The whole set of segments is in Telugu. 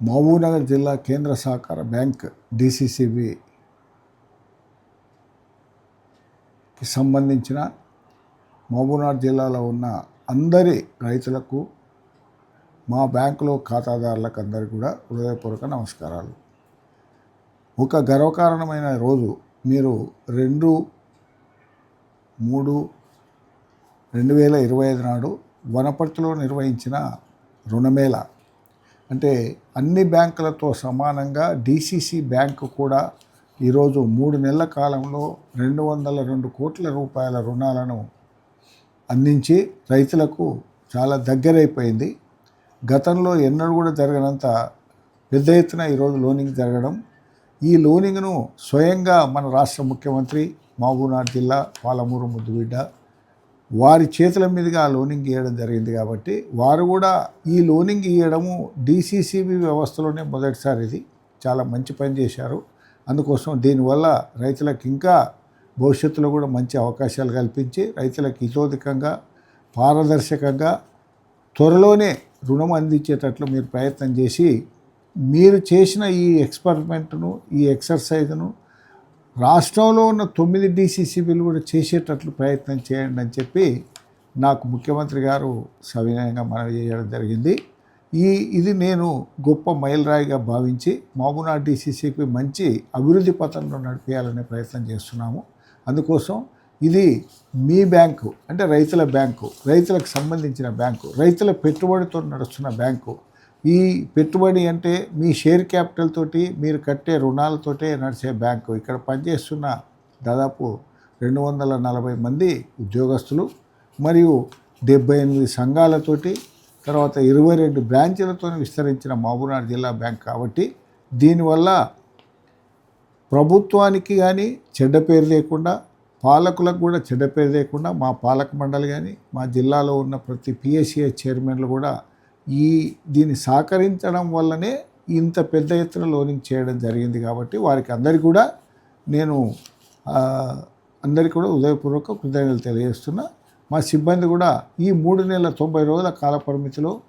మహబూబ్నగర్ జిల్లా కేంద్ర సహకార బ్యాంక్ డిసిసిబికి సంబంధించిన మహబూబ్నగర్ జిల్లాలో ఉన్న అందరి రైతులకు మా బ్యాంకులో ఖాతాదారులకు అందరికీ కూడా హృదయపూర్వక నమస్కారాలు. ఒక గర్వకారణమైన రోజు మీరు రెండు మూడు రెండు వేల ఇరవై ఐదు నాడు వనపర్తిలో నిర్వహించిన రుణమేళ అంటే అన్ని బ్యాంకులతో సమానంగా డీసీసీ బ్యాంకు కూడా ఈరోజు మూడు నెలల కాలంలో రెండు వందల రెండు కోట్ల రూపాయల రుణాలను అందించి రైతులకు చాలా దగ్గరైపోయింది. గతంలో ఎన్నడూ కూడా జరగనంత పెద్ద ఎత్తున ఈరోజు లోనింగ్ జరగడం. ఈ లోనింగ్ను స్వయంగా మన రాష్ట్ర ముఖ్యమంత్రి మహబూబ్నగర్ జిల్లా పాలమూరు ముద్దుబిడ్డ వారి చేతుల మీదుగా ఆ లోనింగ్ ఇవ్వడం జరిగింది కాబట్టి వారు కూడా ఈ లోనింగ్ ఇవ్వడము డిసిసిబి వ్యవస్థలోనే మొదటిసారి ఇది. చాలా మంచి పని చేశారు. అందుకోసం దీనివల్ల రైతులకు ఇంకా భవిష్యత్తులో కూడా మంచి అవకాశాలు కల్పించి రైతులకు ఇతోధికంగా పారదర్శకంగా త్వరలోనే రుణం అందించేటట్లు మీరు ప్రయత్నం చేసి మీరు చేసిన ఈ ఎక్స్పెరిమెంట్ను ఈ ఎక్సర్సైజ్ను రాష్ట్రంలో ఉన్న తొమ్మిది డీసీసీబీలు కూడా చేసేటట్లు ప్రయత్నం చేయండి అని చెప్పి నాకు ముఖ్యమంత్రి గారు సవినయంగా మనవి చేయడం జరిగింది. ఈ ఇది నేను గొప్ప మైలురాయిగా భావించి మహబూనా డీసీసీకి మంచి అభివృద్ధి పథంలో నడిపించాలనే ప్రయత్నం చేస్తున్నాము. అందుకోసం ఇది మీ బ్యాంకు అంటే రైతుల బ్యాంకు రైతులకు సంబంధించిన బ్యాంకు రైతుల పెట్టుబడితో నడుస్తున్న బ్యాంకు ఈ పెట్టుబడి అంటే మీ షేర్ క్యాపిటల్ తోటి మీరు కట్టే రుణాలతోటే నడిచే బ్యాంకు. ఇక్కడ పనిచేస్తున్న దాదాపు రెండు వందల నలభై మంది ఉద్యోగస్తులు మరియు డెబ్బై ఎనిమిది సంఘాలతోటి తర్వాత ఇరవై రెండు బ్రాంచీలతో విస్తరించిన మహబూబ్నగర్ జిల్లా బ్యాంక్ కాబట్టి దీనివల్ల ప్రభుత్వానికి కానీ చెడ్డ పేరు లేకుండా పాలకులకు కూడా చెడ్డ పేరు లేకుండా మా పాలక మండలి కానీ మా జిల్లాలో ఉన్న ప్రతి పిఎస్సిఐ చైర్మన్లు కూడా ఈ దీన్ని సహకరించడం వల్లనే ఇంత పెద్ద ఎత్తున లోనింగ్ చేయడం జరిగింది కాబట్టి వారికి అందరికీ కూడా నేను అందరికీ కూడా ఉదయపూర్వక కృతజ్ఞతలు తెలియజేస్తున్నా. మా సిబ్బంది కూడా ఈ మూడు నెలల తొంభై రోజుల కాల పరిమితిలో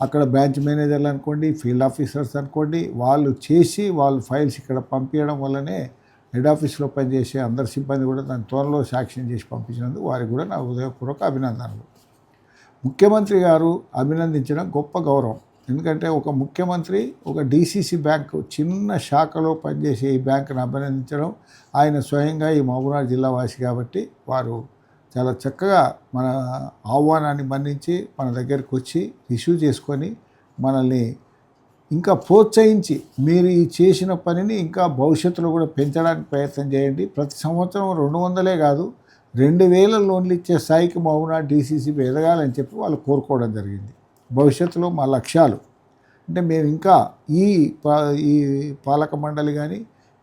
అక్కడ బ్రాంచ్ మేనేజర్లు అనుకోండి ఫీల్డ్ ఆఫీసర్స్ అనుకోండి వాళ్ళు చేసి వాళ్ళు ఫైల్స్ ఇక్కడ పంపించడం వల్లనే హెడ్ ఆఫీస్లో పనిచేసే అందరి సిబ్బంది కూడా దాని త్వరలో సాక్ష్యం చేసి పంపించినందుకు వారికి కూడా నా ఉదయపూర్వక అభినందనలు. ముఖ్యమంత్రి గారు అభినందించడం గొప్ప గౌరవం. ఎందుకంటే ఒక ముఖ్యమంత్రి ఒక డీసీసీ బ్యాంకు చిన్న శాఖలో పనిచేసే ఈ బ్యాంకును అభినందించడం ఆయన స్వయంగా ఈ మహబూబ్నగర్ జిల్లా వాసి కాబట్టి వారు చాలా చక్కగా మన ఆహ్వానాన్ని మన్నించి మన దగ్గరికి వచ్చి ఇష్యూ చేసుకొని మనల్ని ఇంకా ప్రోత్సహించి మీరు ఈ చేసిన పనిని ఇంకా భవిష్యత్తులో కూడా పెంచడానికి ప్రయత్నం చేయండి. ప్రతి సంవత్సరం రెండు వందలే కాదు రెండు వేల లోన్లు ఇచ్చే స్థాయికి మౌన డీసీసీబీ ఎదగాలని చెప్పి వాళ్ళు కోరుకోవడం జరిగింది. భవిష్యత్తులో మా లక్ష్యాలు. అంటే మేము ఇంకా ఈ ఈ పాలక మండలి కానీ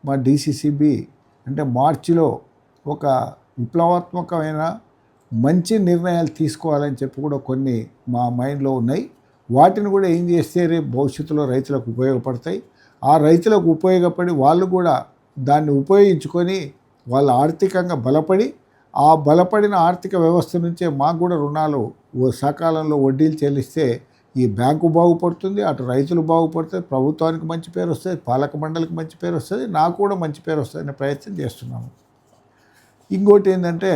మా డీసీసీబీ అంటే మార్చిలో ఒక విప్లవాత్మకమైన మంచి నిర్ణయాలు తీసుకోవాలని చెప్పి కూడా కొన్ని మా మైండ్లో ఉన్నాయి. వాటిని కూడా ఏం చేస్తే రేపు భవిష్యత్తులో రైతులకు ఉపయోగపడతాయి. ఆ రైతులకు ఉపయోగపడి వాళ్ళు కూడా దాన్ని ఉపయోగించుకొని వాళ్ళు ఆర్థికంగా బలపడి ఆ బలపడిన ఆర్థిక వ్యవస్థ నుంచే మాకు కూడా రుణాలు ఓ సకాలంలో వడ్డీలు చెల్లిస్తే ఈ బ్యాంకు బాగుపడుతుంది అటు రైతులు బాగుపడుతుంది ప్రభుత్వానికి మంచి పేరు వస్తుంది పాలక మండలికి మంచి పేరు వస్తుంది నాకు కూడా మంచి పేరు వస్తుంది అనే ప్రయత్నం చేస్తున్నాము. ఇంకోటి ఏంటంటే